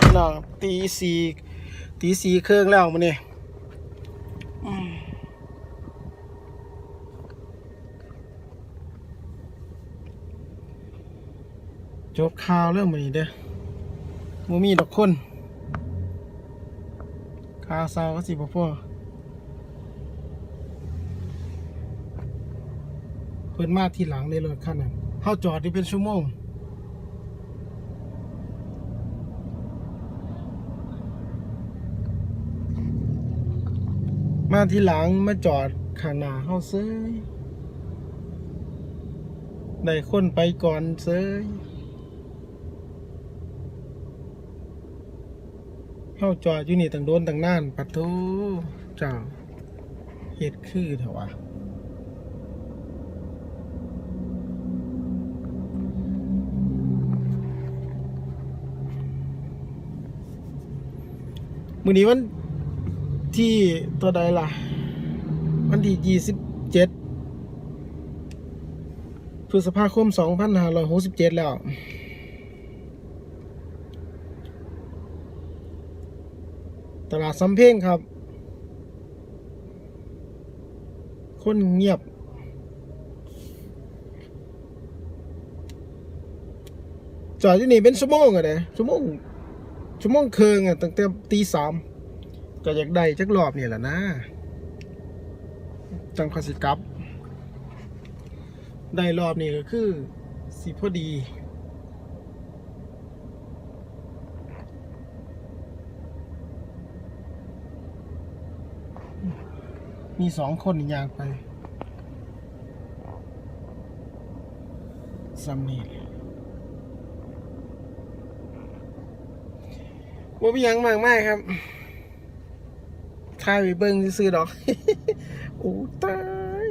พี่น้องตีสี่ตีสี่เครื่องแล้วมันนี่จบข่าวเรื่องมันนี้เด้อมูมีดอกคนข่าวเศร้าก็สิบ่พอเพิ่นมาทีหลังเลยรถคันนั้นเฮาจอดที่เป็นชั่วโมง มาที่หลังมาจอดข้างหน้าเฮาเซยได้คนไปก่อนเซยเฮาจอดอยู่นี่ตั้งโดนตั้งนานปัดโทเจ้าเฮ็ดคือเถอะวะมื้อนี้วัน ที่ตัวใดล่ะ วันที่ยี่สิบเจ็ดพฤษภาคมสองพันห้าร้อยหกสิบเจ็ดแล้ว ตลาดสำเพ็งครับ คนเงียบจอดอยู่นี่เป็นชั่วโมงอะเด้ชั่วโมงชั่วโมงเคืองอะตั้งแต่ตีสาม ก็อยากได้จักรอบนี่แหละนะจังคอสิกับ ได้รอบนี้ก็คือสิพอดีมีสองคนอยากไปซัมนี่ว่ามีหยังมากมายครับ ค่ายไปเบิ้งซื้อดอก โอ้ตาย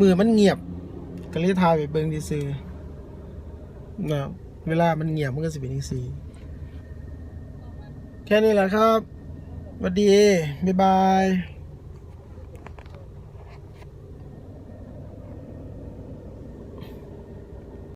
มือมันเงียบก็เลยทายไปเบิ้งซื้อเนะเวลามันเงียบมันก็สิเป็นอีซีแค่นี้แหละครับสวัสดี บ๊ายบาย